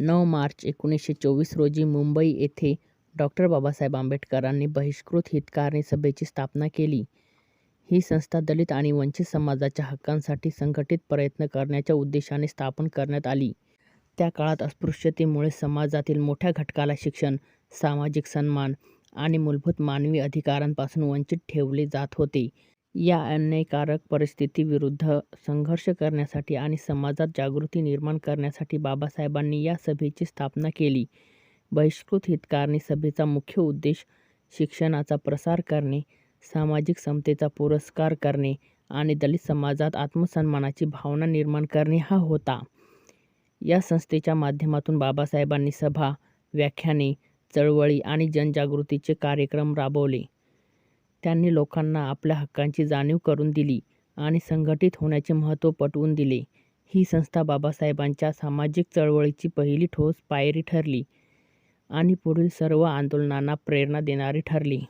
नऊ मार्च एकोणीसशे चोवीस रोजी मुंबई येथे डॉक्टर बाबासाहेब आंबेडकरांनी बहिष्कृत हितकारणी सभेची स्थापना केली. ही संस्था दलित आणि वंचित समाजाच्या हक्कांसाठी संघटित प्रयत्न करण्याच्या उद्देशाने स्थापन करण्यात आली. त्या काळात अस्पृश्यतेमुळे समाजातील मोठ्या घटकाला शिक्षण, सामाजिक सन्मान आणि मूलभूत मानवी अधिकारांपासून वंचित ठेवले जात होते. या अन्यायकारक परिस्थितीविरुद्ध संघर्ष करण्यासाठी आणि समाजात जागृती निर्माण करण्यासाठी बाबासाहेबांनी या सभेची स्थापना केली. बहिष्कृत हितकारणी सभेचा मुख्य उद्देश शिक्षणाचा प्रसार करणे, सामाजिक समतेचा पुरस्कार करणे आणि दलित समाजात आत्मसन्मानाची भावना निर्माण करणे हा होता. या संस्थेच्या माध्यमातून बाबासाहेबांनी सभा, व्याख्याने, चळवळी आणि जनजागृतीचे कार्यक्रम राबवले. त्यांनी लोकांना आपल्या हक्कांची जाणीव करून दिली आणि संघटित होण्याचे महत्त्व पटवून दिले. ही संस्था बाबासाहेबांच्या सामाजिक चळवळीची पहिली ठोस पायरी ठरली आणि पुढील सर्व आंदोलनांना प्रेरणा देणारी ठरली.